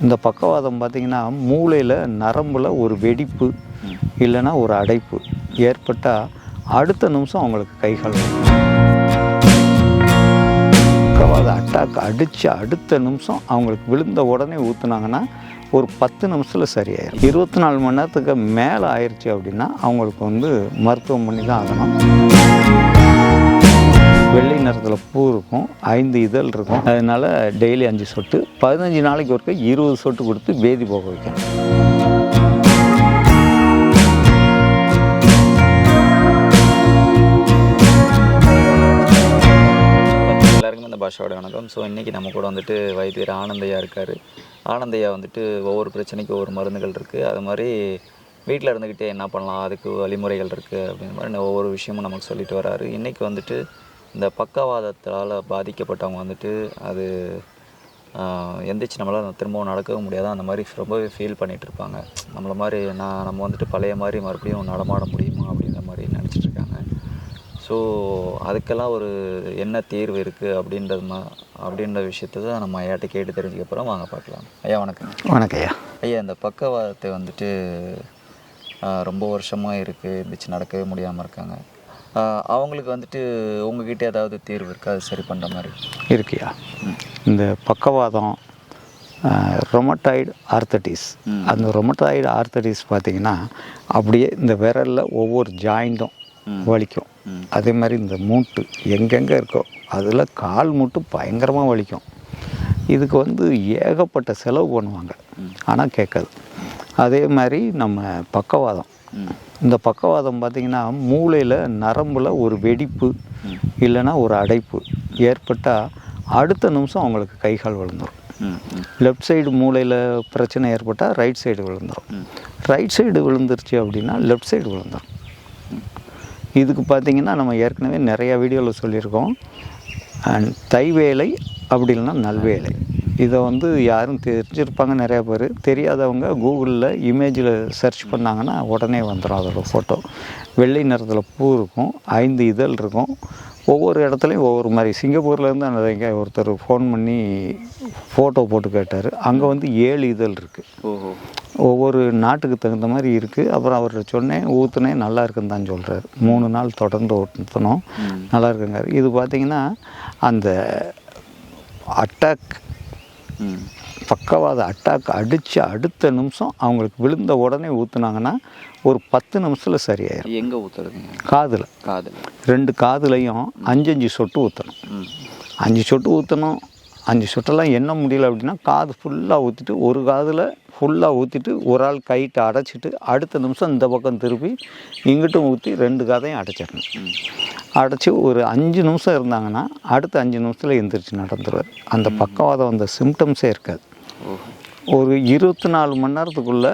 இந்த பக்கவாதம் பார்த்திங்கன்னா மூளையில் நரம்பில் ஒரு வெடிப்பு இல்லைன்னா ஒரு அடைப்பு ஏற்பட்டால் அடுத்த நிமிஷம் அவங்களுக்கு கைகள் பக்கவாத அட்டாக் அடித்து அடுத்த நிமிஷம் அவங்களுக்கு விழுந்த உடனே ஊற்றுனாங்கன்னா ஒரு பத்து நிமிஷத்தில் சரியாயிடும் இருபத்தி நாலு மணி நேரத்துக்கு மேலே ஆயிடுச்சு அப்படின்னா அவங்களுக்கு வந்து மருத்துவம் பண்ணி தான் ஆகணும். வெள்ளை நிறத்தில் பூ இருக்கும் ஐந்து இதழ் இருக்கும். அதனால டெய்லி அஞ்சு சொட்டு பதினஞ்சு நாளைக்கு ஒருக்க இருபது சொட்டு கொடுத்து பேதி போக வைக்கணும். எல்லாருக்குமே இந்த பாஷாவோட வணக்கம். ஸோ இன்றைக்கி நம்ம கூட வந்துட்டு வைத்தியர் ஆனந்தையா இருக்கார். ஆனந்தையா வந்துட்டு ஒவ்வொரு பிரச்சனைக்கும் ஒவ்வொரு மருந்துகள் இருக்குது அது மாதிரி வீட்டில் இருந்துக்கிட்டே என்ன பண்ணலாம் அதுக்கு வழிமுறைகள் இருக்குது அப்படின்ற மாதிரி ஒவ்வொரு விஷயமும் நமக்கு சொல்லிட்டு வராரு. இன்றைக்கி வந்துட்டு இந்த பக்கவாதத்தால் பாதிக்கப்பட்டவங்க வந்துட்டு அது எந்திரிச்சு நம்மளால் திரும்பவும் நடக்கவும் முடியாது. அந்த மாதிரி ரொம்பவே ஃபீல் பண்ணிகிட்டு இருப்பாங்க. நம்மளை மாதிரி நான் நம்ம வந்துட்டு பழைய மாதிரி மறுபடியும் நடமாட முடியுமா அப்படின்ற மாதிரி நினச்சிட்டு இருக்காங்க. ஸோ அதுக்கெல்லாம் ஒரு என்ன தீர்வு இருக்குது அப்படின்றது மா அப்படின்ற விஷயத்த தான் நம்ம ஐயாட்ட கேட்டு தெரிஞ்சுக்க போகிறோம் வாங்க பார்க்கலாம். ஐயா வணக்கம். வணக்கம் ஐயா. ஐயா இந்த பக்கவாதத்தை வந்துட்டு ரொம்ப வருஷமாக இருக்குது இருந்துச்சு நடக்கவே முடியாமல் இருக்காங்க. அவங்களுக்கு வந்துட்டு உங்ககிட்ட ஏதாவது தீர்வு இருக்கா? அது சரி பண்ணுற மாதிரி. இருக்கியா? இந்த பக்கவாதம் ரொமட்டாய்டு ஆர்த்தடிஸ் ம். அந்த ரொமட்டாய்டு ஆர்த்தடிஸ் பார்த்தீங்கன்னா அப்படியே இந்த விரலில் ஒவ்வொரு ஜாயிண்ட்டும். வலிக்கும். அதே மாதிரி இந்த மூட்டு எங்கெங்கே இருக்கோ அதில் கால் மூட்டு பயங்கரமாக வலிக்கும். இதுக்கு வந்து ஏகப்பட்ட செலவு பண்ணுவாங்க. ஆனால் கேட்காது. அதே மாதிரி நம்ம பக்கவாதம். இந்த பக்கவாதம் பார்த்திங்கன்னா மூளையில் நரம்பில் ஒரு வெடிப்பு இல்லைன்னா ஒரு அடைப்பு ஏற்பட்டால் அடுத்த நிமிஷம் அவங்களுக்கு கை கால் விழுந்துடும் லெஃப்ட் சைடு மூளையில் பிரச்சனை ஏற்பட்டால் ரைட் சைடு விழுந்துடும் ரைட் சைடு விழுந்துருச்சு அப்படின்னா லெஃப்ட் சைடு விழுந்துடும் இதுக்கு பார்த்தீங்கன்னா நம்ம ஏற்கனவே நிறையா வீடியோவில் சொல்லியிருக்கோம். அண்ட் தை வேலை அப்படி இல்லைன்னா நல்வேலை. இதை வந்து யாரும் தெரிஞ்சிருப்பாங்க நிறையா பேர். தெரியாதவங்க கூகுளில் இமேஜில் சர்ச் பண்ணாங்கன்னா உடனே வந்துடும் அதோட ஃபோட்டோ வெள்ளை நிறத்தில் பூ இருக்கும் ஐந்து இதழ் இருக்கும். ஒவ்வொரு இடத்துலையும் ஒவ்வொரு மாதிரி. சிங்கப்பூர்லேருந்து அந்த ஒருத்தர் ஃபோன் பண்ணி ஃபோட்டோ போட்டு கேட்டார். அங்கே வந்து ஏழு இதழ் இருக்குது ஒவ்வொரு நாட்டுக்கு தகுந்த மாதிரி இருக்குது அப்புறம் அவர்கிட்ட சொன்னேன் ஊற்றுனேன் நல்லா இருக்குன்னு தான் சொல்கிறார் மூணு நாள் தொடர்ந்து ஊற்றணும் நல்லா இருக்குங்க இது பார்த்தீங்கன்னா அந்த அட்டாக் பக்கவாத அட்டாக் அடித்து அடுத்த நிமிஷம் அவங்களுக்கு விழுந்த உடனே ஊற்றுனாங்கன்னா ஒரு பத்து நிமிஷத்தில் சரியாயிடும் எங்கே ஊற்றுறதுங்க காதில். காதில். ரெண்டு காதுலையும் அஞ்சு அஞ்சு சொட்டு ஊற்றணும் அஞ்சு சொட்டு ஊற்றணும் அஞ்சு சொட்டெல்லாம் எண்ண முடியல அப்படின்னா காது ஃபுல்லாக ஊற்றிட்டு ஒரு காதில் ஃபுல்லாக ஊற்றிட்டு ஒரு ஆள் கைட்டு அடைச்சிட்டு அடுத்த நிமிஷம் இந்த பக்கம் திருப்பி இங்கிட்டும் ஊற்றி ரெண்டு காதையும் அடைச்சிடணும். அடைச்சி ஒரு அஞ்சு நிமிஷம் இருந்தாங்கன்னா அடுத்த அஞ்சு நிமிஷத்தில் எந்திரிச்சு நடந்துருவார். அந்த பக்கவாதம் அந்த சிம்டம்ஸே இருக்காது. ஒரு இருபத்தி நாலு மணி நேரத்துக்குள்ளே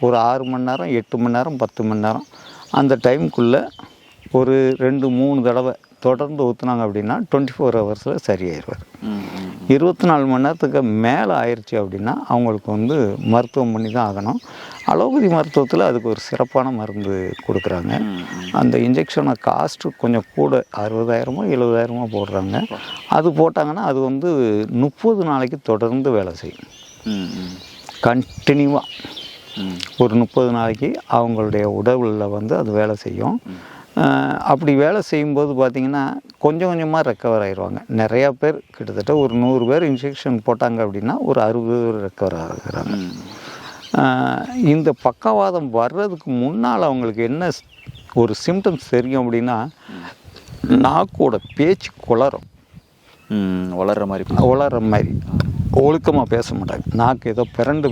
ஒரு ஆறு மணி நேரம் எட்டு மணி நேரம் பத்து மணி நேரம் அந்த டைமுக்குள்ளே ஒரு ரெண்டு மூணு தடவை தொடர்ந்து ஊற்றுனாங்க அப்படின்னா டுவெண்ட்டி ஃபோர் ஹவர்ஸில் சரியாயிடுவார் இருபத்தி நாலு மணி நேரத்துக்கு மேலே ஆயிடுச்சு அப்படின்னா அவங்களுக்கு வந்து மருத்துவம் பண்ணி தான் ஆகணும். அலோபதி மருத்துவத்தில் அதுக்கு ஒரு சிறப்பான மருந்து கொடுக்குறாங்க. அந்த இன்ஜெக்ஷனை காஸ்ட்டு கொஞ்சம் கூட அறுபதாயிரமோ எழுபதாயிரமோ போடுறாங்க. அது போட்டாங்கன்னா அது வந்து முப்பது நாளைக்கு தொடர்ந்து வேலை செய்யும். கண்டினியூவாக ஒரு முப்பது நாளைக்கு அவங்களுடைய உடலில் வந்து அது வேலை செய்யும். அப்படி வேலை செய்யும்போது பார்த்திங்கன்னா கொஞ்சம் கொஞ்சமாக ரெக்கவர் ஆயிடுவாங்க நிறையா பேர் கிட்டத்தட்ட ஒரு நூறு பேர் இன்ஜெக்ஷன் போட்டாங்க அப்படின்னா ஒரு அறுபது பேர் ரெக்கவர் ஆகுறாங்க. இந்த பக்கவாதம் வர்றதுக்கு முன்னால் அவங்களுக்கு என்ன ஒரு சிம்டம்ஸ் தெரியும் அப்படின்னா நாக்கோட பேச்சு குளரும். வளர்கிற மாதிரி உளற மாதிரி. ஒழுக்கமாக பேச மாட்டாங்க. நாக்கு ஏதோ பிறண்டு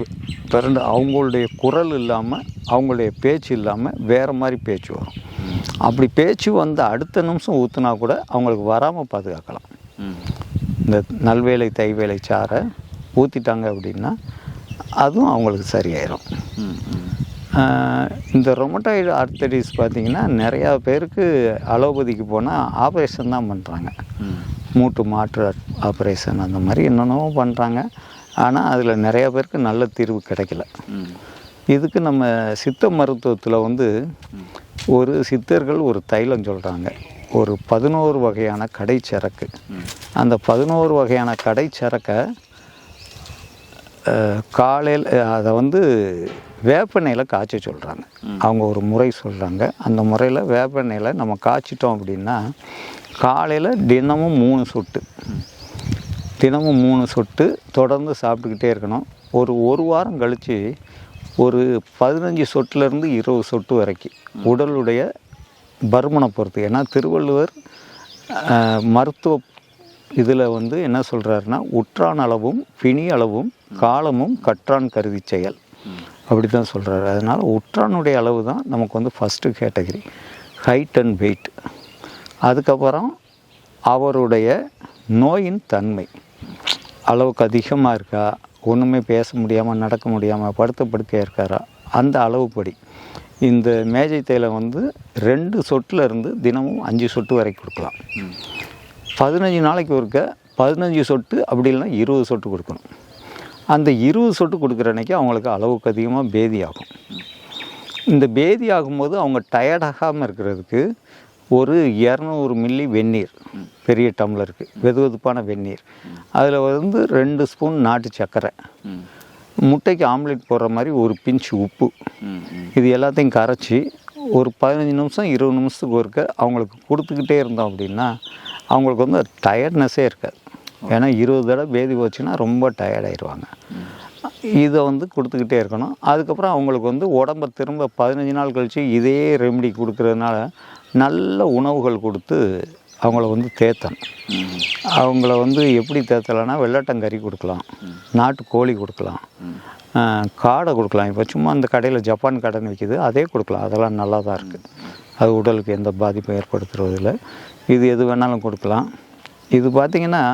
பிறண்டு அவங்களுடைய குரல் இல்லாமல் அவங்களுடைய பேச்சு இல்லாமல் வேறு மாதிரி பேச்சு வரும். அப்படி பேச்சு வந்து அடுத்த நிமிஷம் ஊற்றுனா கூட அவங்களுக்கு வராமல் பாதுகாக்கலாம். இந்த நல்வேலை தைவேலை சாரை ஊற்றிட்டாங்க அப்படின்னா அதுவும் அவங்களுக்கு சரியாயிடும் இந்த ரொமட்டாய்டு ஆர்த்தடிஸ் பார்த்திங்கன்னா நிறையா பேருக்கு அலோபதிக்கு போனால் ஆப்ரேஷன் தான் பண்ணுறாங்க மூட்டு மாற்று ஆப்ரேஷன் அந்த மாதிரி என்னென்னவோ பண்ணுறாங்க ஆனால் அதில் நிறைய பேருக்கு நல்ல தீர்வு கிடைக்கல. இதுக்கு நம்ம சித்த மருத்துவத்தில் வந்து ஒரு சித்தர்கள் ஒரு தைலம் சொல்கிறாங்க ஒரு பதினோரு வகையான கடைச்சரக்கு. அந்த பதினோரு வகையான கடைச்சரக்கை காலையில் அதை வந்து வேப்பெண்ணெயில் காய்ச்ச சொல்கிறாங்க அவங்க ஒரு முறை சொல்கிறாங்க அந்த முறையில் வேப்பெண்ணெயில் நம்ம காய்ச்சிட்டோம் அப்படின்னா காலையில் தினமும் மூணு சொட்டு. தினமும் மூணு சொட்டு தொடர்ந்து சாப்பிட்டுக்கிட்டே இருக்கணும். ஒரு ஒரு வாரம் கழித்து ஒரு பதினஞ்சு சொட்டுலேருந்து இருபது சொட்டு வரைக்கும் உடலுடைய பருமனை பொறுத்து. ஏன்னா திருவள்ளுவர் மருத்துவ இதில் வந்து என்ன சொல்கிறாருன்னா உற்றான் அளவும் பிணி அளவும் காலமும் கற்றான் கருதி செயல். அப்படி தான் சொல்கிறாரு அதனால் உற்றானுடைய அளவு தான் நமக்கு வந்து first category height and weight அதுக்கப்புறம் அவருடைய நோயின் தன்மை. அளவுக்கு அதிகமாக இருக்கா? ஒன்றுமே பேச முடியாமல் நடக்க முடியாமல் படுத்த படுக்கையாக இருக்காரா? அந்த அளவுப்படி. இந்த மேஜை தைலம் வந்து ரெண்டு சொட்டில் இருந்து தினமும் அஞ்சு சொட்டு வரைக்கும் கொடுக்கலாம். பதினஞ்சு நாளைக்கு ஒருக்க பதினஞ்சு சொட்டு அப்படி இல்லைன்னா இருபது சொட்டு கொடுக்கணும். அந்த இருபது சொட்டு கொடுக்குற அன்றைக்கி அவங்களுக்கு அளவுக்கு அதிகமாக பேதி ஆகும் இந்த பேதி ஆகும்போது அவங்க டயர்டாகாமல் இருக்கிறதுக்கு ஒரு இரநூறு மில்லி வெந்நீர் பெரிய டம்ளருக்கு வெது வெதுப்பான வெந்நீர். அதில் வந்து ரெண்டு ஸ்பூன் நாட்டு சர்க்கரை. முட்டைக்கு ஆம்லெட் போடுற மாதிரி ஒரு பிஞ்ச் உப்பு. இது எல்லாத்தையும் கரைச்சி ஒரு பதினஞ்சு நிமிஷம் இருபது நிமிஷத்துக்கு ஒருக்க அவங்களுக்கு கொடுத்துக்கிட்டே இருந்தோம் அப்படின்னா அவங்களுக்கு வந்து டயர்ட்னஸே இருக்காது. ஏன்னா இருபது தடவை பேதி போச்சுன்னா ரொம்ப டயர்டாயிடுவாங்க இதை வந்து கொடுத்துக்கிட்டே இருக்கணும். அதுக்கப்புறம் அவங்களுக்கு வந்து உடம்ப திரும்ப பதினஞ்சு நாள் கழித்து இதே ரெமெடி கொடுக்கறதுனால நல்ல உணவுகள் கொடுத்து அவங்கள வந்து தேத்தணும். அவங்கள வந்து எப்படி தேத்தலைன்னா வெள்ளாட்டங்கறி கொடுக்கலாம். நாட்டு கோழி கொடுக்கலாம். காடை கொடுக்கலாம். இப்போ சும்மா அந்த கடையில் ஜப்பான் கடைன்னு விற்கிது அதே கொடுக்கலாம். அதெல்லாம் நல்லா தான் இருக்குது அது உடலுக்கு எந்த பாதிப்பும் ஏற்படுத்துறதில்லை. இது எது வேணாலும் கொடுக்கலாம். இது பார்த்திங்கன்னா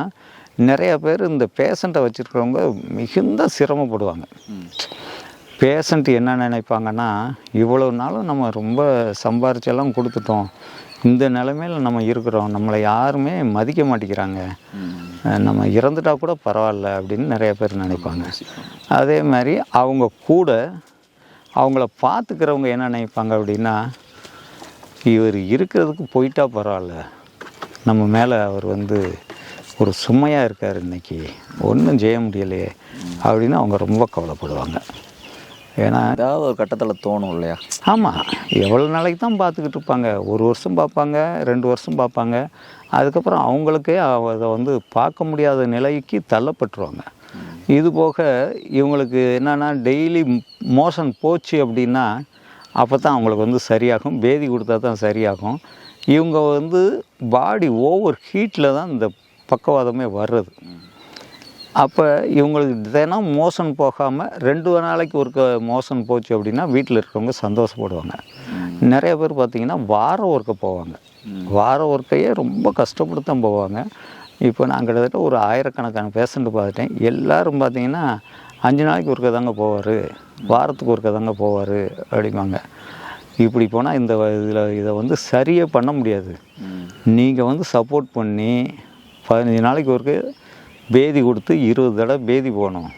நிறைய பேர் இந்த பேஷண்ட்டை வச்சுருக்கிறவங்க மிகுந்த சிரமப்படுவாங்க. பேஷண்ட் என்ன நினைப்பாங்கன்னா இவ்வளோ நாளும் நம்ம ரொம்ப சம்பாரிச்செல்லாம் கொடுத்துட்டோம். இந்த நிலைமையில் நம்ம இருக்கிறோம். நம்மளை யாருமே மதிக்க மாட்டேங்கிறாங்க. நம்ம இறந்துட்டா கூட பரவாயில்ல அப்படின்னு நிறைய பேர் நினைப்பாங்க. அதே மாதிரி அவங்க கூட அவங்கள பார்த்துக்கிறவங்க என்ன நினைப்பாங்க அப்படின்னா இவர் இருக்கிறதுக்கு போயிட்டா பரவாயில்ல. நம்ம மேலே அவர் வந்து ஒரு சுமையாக இருக்கார் இன்னைக்கு. ஒன்றும் செய்ய முடியலையே அப்படின்னு அவங்க ரொம்ப கவலைப்படுவாங்க. ஏன்னா ஏதாவது ஒரு கட்டத்தில் தோணும் இல்லையா? ஆமாம் எவ்வளோ நாளைக்கு தான் பார்த்துக்கிட்டு இருப்பாங்க. ஒரு வருஷம் பார்ப்பாங்க ரெண்டு வருஷம் பார்ப்பாங்க. அதுக்கப்புறம் அவங்களுக்கே அவ- அதை வந்து பார்க்க முடியாத நிலைக்கு தள்ளப்பட்டுருவாங்க. இது போக இவங்களுக்கு என்னென்னா டெய்லி மோஷன் போச்சு அப்படின்னா அப்போ தான் அவங்களுக்கு வந்து சரியாகும். பேதி கொடுத்தா தான் சரியாகும். இவங்க வந்து பாடி ஓவர் ஹீட்டில் தான் இந்த பக்கவாதமே வர்றது. அப்போ இவங்களுக்கு தினம் மோஷன் போகாமல் ரெண்டு நாளைக்கு ஒருக்க மோஷன் போச்சு அப்படின்னா வீட்டில் இருக்கிறவங்க சந்தோஷப்படுவாங்க. நிறைய பேர் பார்த்திங்கன்னா வாரம் ஒருக்க போவாங்க. வாரம் ஒர்க்கையே ரொம்ப கஷ்டப்பட்டு தான் போவாங்க. இப்போ நான் கிட்டத்தட்ட ஒரு ஆயிரக்கணக்கான பேஷண்ட் பார்த்துட்டேன். எல்லோரும் பார்த்தீங்கன்னா அஞ்சு நாளைக்கு ஒருக்க தாங்க போவார். வாரத்துக்கு ஒருக்க தாங்க போவார் அப்படிம்பாங்க. இப்படி போனால் இந்த இதில் இதை வந்து சரியே பண்ண முடியாது. நீங்கள் வந்து சப்போர்ட் பண்ணி பதினஞ்சு நாளைக்கு ஒருக்கு பேதி கொடுத்து இருபது தடவை பேதி போகணும்.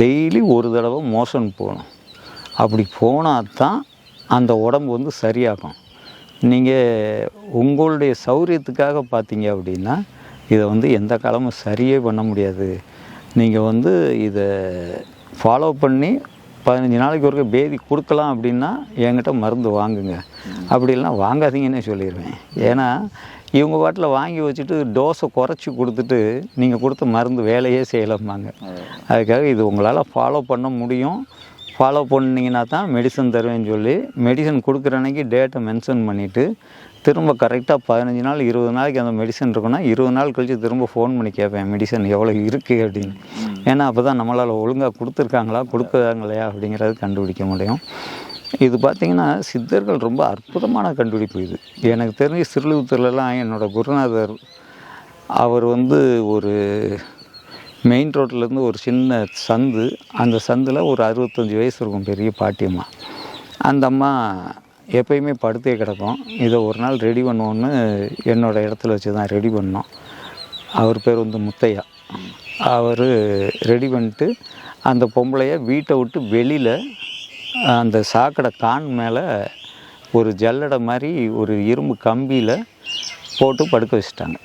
டெய்லி ஒரு தடவை மோஷன் போகணும். அப்படி போனால் தான் அந்த உடம்பு வந்து சரியாகும். நீங்கள் உங்களுடைய சௌரியத்துக்காக பார்த்தீங்க அப்படின்னா இதை வந்து எந்த காலமும் சரியே பண்ண முடியாது. நீங்கள் வந்து இதை ஃபாலோ பண்ணி பதினஞ்சு நாளைக்கு ஒருக்க பேதி கொடுக்கலாம் அப்படின்னா என்கிட்ட மருந்து வாங்குங்க. அப்படி இல்லைன்னா வாங்காதீங்கன்னே சொல்லிடுவேன். ஏன்னா இவங்க பாட்டில் வாங்கி வச்சுட்டு டோஸை குறைச்சி கொடுத்துட்டு நீங்கள் கொடுத்த மருந்து வேலையே செய்யலாமாங்க அதுக்காக இது உங்களால் ஃபாலோ பண்ண முடியும். ஃபாலோ பண்ணிங்கன்னா தான் மெடிசன் தருவேன்னு சொல்லி மெடிசன் கொடுக்குற அன்னைக்கு டேட்டை மென்ஷன் பண்ணிவிட்டு திரும்ப கரெக்டாக பதினஞ்சு நாள் இருபது நாளைக்கு அந்த மெடிசன் இருக்குன்னா இருபது நாள் கழித்து திரும்ப ஃபோன் பண்ணி கேட்பேன் மெடிசன் எவ்வளோ இருக்குது அப்படின்னு. ஏன்னா அப்போ தான் நம்மளால் ஒழுங்காக கொடுத்துருக்காங்களா கொடுக்குறாங்களையா அப்படிங்கிறது கண்டுபிடிக்க முடியும். இது பார்த்திங்கன்னா சித்தர்கள் ரொம்ப அற்புதமான கண்டுபிடிப்பு இது. எனக்கு தெரிஞ்சு சிறுலுத்தூர்லலாம் என்னோட குருநாதர் அவர் வந்து ஒரு மெயின் ரோட்லேருந்து ஒரு சின்ன சந்து. அந்த சந்தில் ஒரு அறுபத்தஞ்சி வயசு இருக்கும் பெரிய பாட்டியம்மா அந்த அம்மா எப்பயுமே படுத்தே கிடக்கும். இதை ஒரு நாள் ரெடி பண்ணுவோன்னு என்னோட இடத்துல வச்சு தான் ரெடி பண்ணோம். அவர் பேர் வந்து முத்தையா. அவர் ரெடி பண்ணிட்டு அந்த பொம்பளைய வீட்டை விட்டு வெளியில் அந்த சாக்கடை கான் மேலே ஒரு ஜல்லடை மாதிரி ஒரு இரும்பு கம்பியில் போட்டு படுக்க வச்சுட்டாங்க.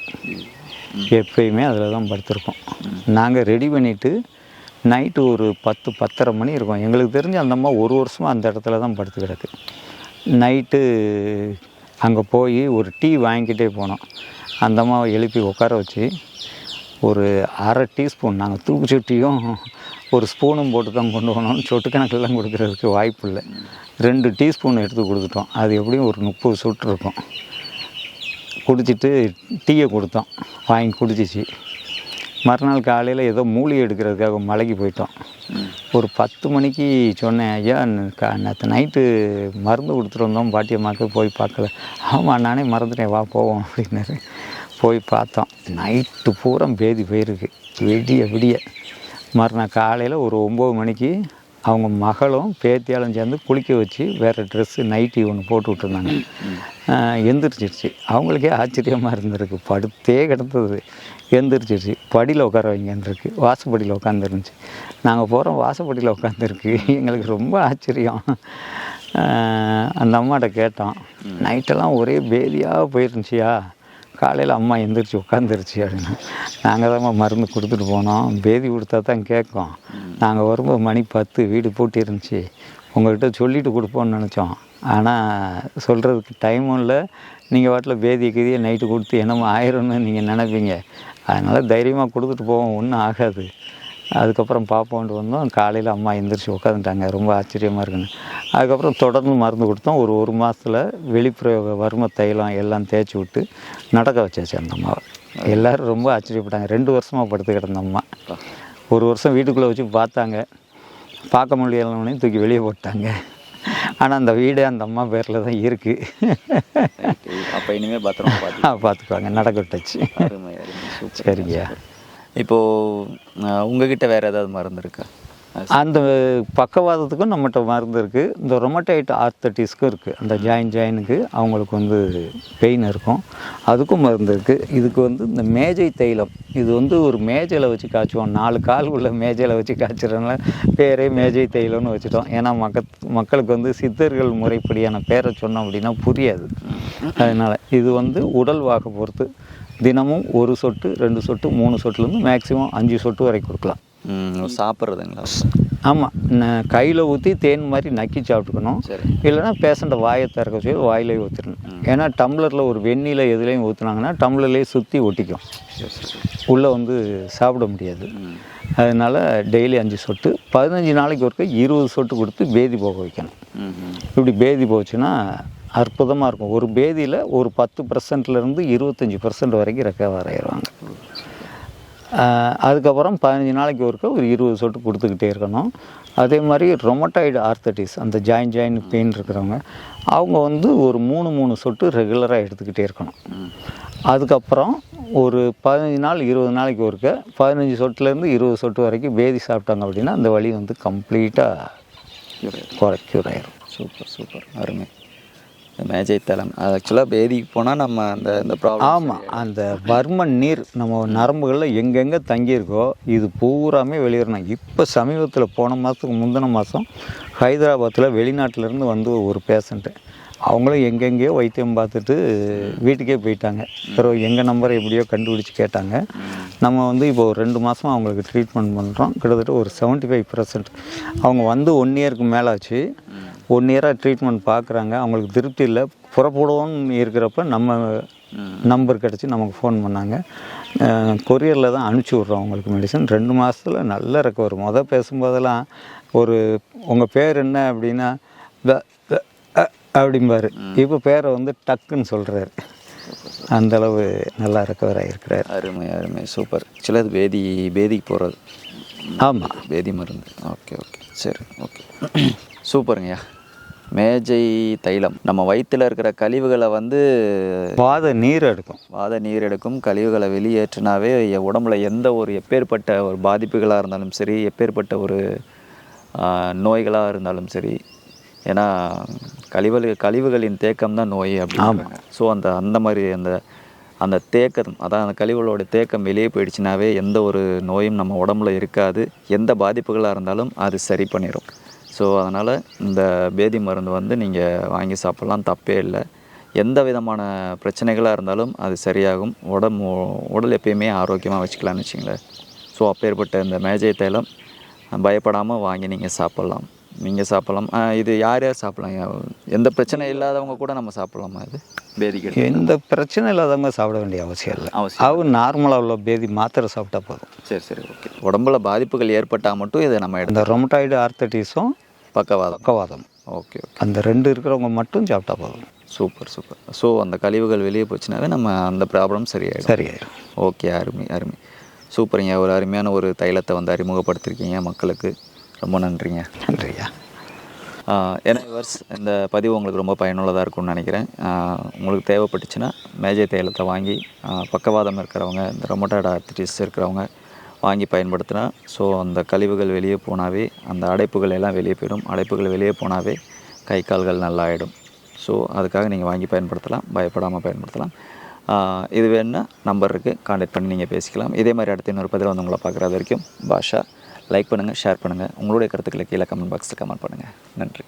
எப்பயுமே அதில் தான் படுத்திருக்கோம். நாங்கள் ரெடி பண்ணிவிட்டு நைட்டு ஒரு பத்து பத்தரை மணி இருக்கும். எங்களுக்கு தெரிஞ்சு அந்த அம்மா ஒரு வருஷமாக அந்த இடத்துல தான் படுத்து கிடக்கு நைட்டு அங்கே போய் ஒரு டீ வாங்கிக்கிட்டே போனோம். அந்த அம்மாவை எழுப்பி உட்கார வச்சு ஒரு அரை டீஸ்பூன் நாங்கள் தூக்குச்சட்டியும் ஒரு ஸ்பூனும் போட்டு தான் கொண்டு போனோம் சொட்டு கணக்கெல்லாம் கொடுக்கறதுக்கு வாய்ப்பு இல்லை. ரெண்டு டீஸ்பூன் எடுத்து கொடுத்துட்டோம். அது எப்படியும் ஒரு முப்பது சொட்டு இருக்கும். குடிச்சிட்டு டீயை கொடுத்தோம். வாங்கி குடிச்சிச்சு. மறுநாள் காலையில் ஏதோ மூலிகை எடுக்கிறதுக்காக மலைக்கு போயிட்டோம். ஒரு பத்து மணிக்கு சொன்னேன் ஐயா கா நேற்று நைட்டு மருந்து கொடுத்துட்டு வந்தோம் பாட்டியம்மாக்கு போய் பார்க்கல. ஆமாம் நானே மறந்துட்டேன் வா போவோம் அப்படின்னாரு. போய் பார்த்தோம். நைட்டு பூரா பேதி போயிருக்கு. விடிய விடிய. மறுநாள் காலையில் ஒரு ஒம்பது மணிக்கு அவங்க மகளும் பேத்தியாலும் சேர்ந்து குளிக்க வச்சு வேறு ட்ரெஸ்ஸு நைட்டி ஒன்று போட்டு விட்டுருந்தாங்க. ஆஹ் எந்திரிச்சிருச்சு. அவங்களுக்கே ஆச்சரியமாக இருந்திருக்கு. படுத்தே கிடந்தது. எந்திரிச்சிருச்சு. படியில் உட்கார வைங்கன்றிருக்கு. வாசப்படியில் உட்காந்துருந்துச்சு நாங்கள் போகிறோம் வாசப்படியில் உட்காந்துருக்கு எங்களுக்கு ரொம்ப ஆச்சரியம். அந்த அம்மாட்ட கேட்டோம். நைட்டெல்லாம் ஒரே பேதியாக போயிருந்துச்சியா? காலையில் அம்மா எந்திரிச்சு உட்காந்துருச்சு அப்படின்னு. நாங்கள் தான் மருந்து கொடுத்துட்டு போனோம். பேதி கொடுத்தா தான் கேட்கும். நாங்கள் வரும்போது மணி பத்து வீடு பூட்டி இருந்துச்சு. உங்கள்கிட்ட சொல்லிட்டு கொடுப்போம்னு நினச்சோம். ஆனால் சொல்கிறதுக்கு டைமும் இல்லை. நீங்கள் வாட்டில் பேதி கீதியை நைட்டு கொடுத்து என்னமோ ஆயிரும்னு நீங்கள் நினைப்பீங்க. அதனால் தைரியமாக கொடுத்துட்டு போவோம். ஒன்றும் ஆகாது. அதுக்கப்புறம் பார்ப்போன்ட்டு வந்தோம். காலையில் அம்மா எந்திரிச்சு உட்காந்துட்டாங்க ரொம்ப ஆச்சரியமாக இருக்குன்னு. அதுக்கப்புறம் தொடர்ந்து மருந்து கொடுத்தோம். ஒரு ஒரு மாதத்தில் வெளிப்பிரயோக வர்ம தைலம் எல்லாம் தேய்ச்சி விட்டு நடக்க வச்சாச்சு அந்த அம்மாவை. எல்லோரும் ரொம்ப ஆச்சரியப்பட்டாங்க. ரெண்டு வருஷமாக படுத்து கிடந்த அம்மா. ஒரு வருஷம் வீட்டுக்குள்ளே வச்சு பார்த்தாங்க. பார்க்க முடியலன்னு தூக்கி வெளியே போட்டாங்க. ஆனால் அந்த வீடு அந்த அம்மா பேரில் தான் இருக்குது அப்போ இனிமேல் பத்திரமா பார்த்து பார்த்துக்குவாங்க. நடக்க விட்டாச்சு. சரிங்க இப்போது உங்ககிட்ட வேறு ஏதாவது மருந்து இருக்கா? அந்த பக்கவாதத்துக்கும் நம்மகிட்ட மருந்து இருக்குது இந்த ரொமட்டைட் ஆர்த்தட்டிஸ்க்கும் இருக்குது அந்த ஜாயின் ஜாயினுக்கு அவங்களுக்கு வந்து பெயின் இருக்கும். அதுக்கும் மருந்து இருக்குது இதுக்கு வந்து இந்த மேஜை தைலம். இது வந்து ஒரு மேஜையில் வச்சு காய்ச்சுவோம். நாலு கால் உள்ள மேஜையில் வச்சு காய்ச்சறதுனால பேரே மேஜை தைலம்னு வச்சுட்டோம். ஏன்னா மக்க மக்களுக்கு வந்து சித்தர்கள் முறைப்படியான பேரை சொன்னோம் அப்படின்னா புரியாது. அதனால் இது வந்து உடல் வாக பொறுத்து தினமும் ஒரு சொட்டு ரெண்டு சொட்டு மூணு சொட்டுலேருந்து மேக்ஸிமம் அஞ்சு சொட்டு வரை கொடுக்கலாம். சாப்பிட்றதுங்களா? ஆமாம் கையில் ஊற்றி தேன் மாதிரி நக்கி சாப்பிட்டுக்கணும். சரி. இல்லைன்னா பேஷண்ட்டை வாயை திறக்க வச்சு வாயிலே ஊற்றிடணும் ஏன்னா டம்ளரில் ஒரு வெந்நில எதுலேயும் ஊற்றுனாங்கன்னா டம்ளர்லேயே சுற்றி ஒட்டிக்கும். உள்ளே வந்து சாப்பிட முடியாது. அதனால் டெய்லி அஞ்சு சொட்டு பதினஞ்சு நாளைக்கு ஒருக்க இருபது சொட்டு கொடுத்து பேதி போக வைக்கணும். இப்படி பேதி போச்சுன்னா அற்புதமாக இருக்கும். ஒரு பேதியில் ஒரு பத்து பர்சன்ட்லேருந்து இருபத்தஞ்சி பர்சன்ட் வரைக்கும் ரெக்கவர் ஆயிடுவாங்க. ஆஹ் அதுக்கப்புறம் பதினஞ்சு நாளைக்கு ஒருக்க ஒரு இருபது சொட்டு கொடுத்துக்கிட்டே இருக்கணும். அதே மாதிரி ரொமட்டாய்டு ஆர்த்தட்டிஸ் அந்த ஜாயின் ஜாயின் பெயின் இருக்கிறவங்க அவங்க வந்து ஒரு மூணு மூணு சொட்டு ரெகுலராக எடுத்துக்கிட்டே இருக்கணும். அதுக்கப்புறம் ஒரு பதினஞ்சு நாள் இருபது நாளைக்கு ஒருக்க பதினஞ்சு சொட்டுலேருந்து இருபது சொட்டு வரைக்கும் பேதி சாப்பிட்டாங்க அப்படின்னா அந்த வலி வந்து கம்ப்ளீட்டாக குறை க்யூர் ஆயிரும். சூப்பர் சூப்பர் அருமை. மேஜை தலம் அது ஆக்சுவலாக பேதிக்கு போனால் நம்ம அந்த இந்த ப்ராப்ளம் ஆமாம் அந்த வர்மன் நீர் நம்ம நரம்புகளில் எங்கெங்கே தங்கியிருக்கோ இது பூராமே வெளியேறணும். இப்போ சமீபத்தில் போன மாதத்துக்கு முந்தின மாதம் ஹைதராபாத்தில் வெளிநாட்டிலேருந்து வந்து ஒரு பேஷண்ட்டு அவங்களும் எங்கெங்கேயோ வைத்தியம் பார்த்துட்டு வீட்டுக்கே போயிட்டாங்க. அப்புறம் எங்கள் நம்பரை எப்படியோ கண்டுபிடிச்சி கேட்டாங்க. நம்ம வந்து இப்போ ஒரு ரெண்டு மாதம் அவங்களுக்கு ட்ரீட்மெண்ட் பண்ணுறோம் கிட்டத்தட்ட ஒரு 75% ஃபைவ் பர்சன்ட் அவங்க வந்து ஒன் இயருக்கு மேலே ஆச்சு ஒன் இயராக ட்ரீட்மெண்ட் பார்க்குறாங்க அவங்களுக்கு திருப்தி இல்லை. புறப்படுவோம்னு இருக்கிறப்ப நம்ம நம்பர் கிடச்சி நமக்கு ஃபோன் பண்ணாங்க. கொரியரில் தான் அனுப்பிச்சி விட்றோம் அவங்களுக்கு மெடிசன் ரெண்டு மாதத்தில் நல்ல ரெக்கவர் மொதல் பேசும்போதெல்லாம் ஒரு உங்கள் பேர் என்ன அப்படின்னா அப்படிம்பாரு. இப்போ பேரை வந்து டக்குன்னு சொல்கிறாரு அந்தளவு நல்லா ரெக்கவர் ஆகிருக்கிறார் அருமை அருமை. சூப்பர். ஆக்சுவலாக அது பேதி பேதிக்கு போகிறது ஆமாம் பேதி மருந்து. Okay okay. சரி ஓகே. சூப்பருங்கய்யா. மேஜை தைலம். நம்ம வயிற்றில் இருக்கிற கழிவுகளை வந்து வாத நீர் எடுக்கும். வாத நீர் எடுக்கும். கழிவுகளை வெளியேற்றினாவே உடம்புல எந்த ஒரு எப்பேற்பட்ட ஒரு பாதிப்புகளாக இருந்தாலும் சரி எப்பேற்பட்ட ஒரு நோய்களாக இருந்தாலும் சரி ஏன்னா கழிவுகள் கழிவுகளின் தேக்கம் தான் நோய் அப்படின்றாங்க. ஸோ அந்த அந்த மாதிரி அந்த அந்த தேக்கம் அதான் அந்த கழிவுகளோட தேக்கம் வெளியே போயிடுச்சுனாவே எந்த ஒரு நோயும் நம்ம உடம்புல இருக்காது. எந்த பாதிப்புகளாக இருந்தாலும் அது சரி பண்ணிடும் ஸோ அதனால் இந்த பேதி மருந்து வந்து நீங்கள் வாங்கி சாப்பிட்லாம். தப்பே இல்லை. எந்த விதமான பிரச்சனைகளாக இருந்தாலும் அது சரியாகும். உடம்பு உடல் எப்பயுமே ஆரோக்கியமாக வச்சுக்கலாம்னு வச்சுங்களேன் ஸோ அப்பேற்பட்ட இந்த மேஜை தைலம் பயப்படாமல் வாங்கி நீங்கள் சாப்பிட்லாம். நீங்கள் சாப்பிட்லாம். இது யார் யார் சாப்பிட்லாம்? எந்த பிரச்சனை இல்லாதவங்க கூட நம்ம சாப்பிட்லாமா இது? பேதிகள் எந்த பிரச்சனை இல்லாதவங்க சாப்பிட வேண்டிய அவசியம் இல்லை. அவசியம் அவங்க நார்மலாக உள்ள பேதி மாத்திரை சாப்பிட்டா போதும். சரி சரி ஓகே உடம்புல பாதிப்புகள் ஏற்பட்டால் மட்டும் இதை நம்ம எடுத்து இந்த ரொமட்டாய்டு ஆர்த்தட்டிஸும் பக்கவாதம். பக்கவாதம். Okay okay. அந்த ரெண்டு இருக்கிறவங்க மட்டும் சாப்பிட்டா போதும். Super super. ஸோ அந்த கழிவுகள் வெளியே போச்சுனாவே நம்ம அந்த ப்ராப்ளம் சரியாயிடும். சரியாயிடும். ஓகே அருமை அருமை. சூப்பருங்க. ஒரு அருமையான ஒரு தைலத்தை வந்து அறிமுகப்படுத்திருக்கீங்க மக்களுக்கு. ரொம்ப நன்றிங்க. நன்றியா ஏன்னா வர்ஸ் இந்த பதிவு உங்களுக்கு ரொம்ப பயனுள்ளதாக இருக்கும்னு நினைக்கிறேன். உங்களுக்கு தேவைப்பட்டுச்சுன்னா மேஜை தைலத்தை வாங்கி பக்கவாதம் இருக்கிறவங்க இந்த ரொமட்டாய்டு ஆர்த்திட்டிஸ் இருக்கிறவங்க வாங்கி பயன்படுத்தினா ஸோ அந்த கழிவுகள் வெளியே போனாவே அந்த அடைப்புகள் எல்லாம் வெளியே போயிடும். அடைப்புகள் வெளியே போனாவே கை கால்கள் நல்லா ஆகிடும் ஸோ அதுக்காக நீங்கள் வாங்கி பயன்படுத்தலாம். பயப்படாமல் பயன்படுத்தலாம். இது வேணுன்னா நம்பர் இருக்குது காண்டாக்ட் பண்ணி நீங்கள் பேசிக்கலாம். இதே மாதிரி அடுத்த இன்னொரு பதில் வந்து உங்களை பார்க்குறது வரைக்கும் பாஷா. லைக் பண்ணுங்கள் ஷேர் பண்ணுங்கள் உங்களுடைய கருத்துக்களை கீழே கமெண்ட் பாக்ஸில் கமெண்ட் பண்ணுங்கள் நன்றி.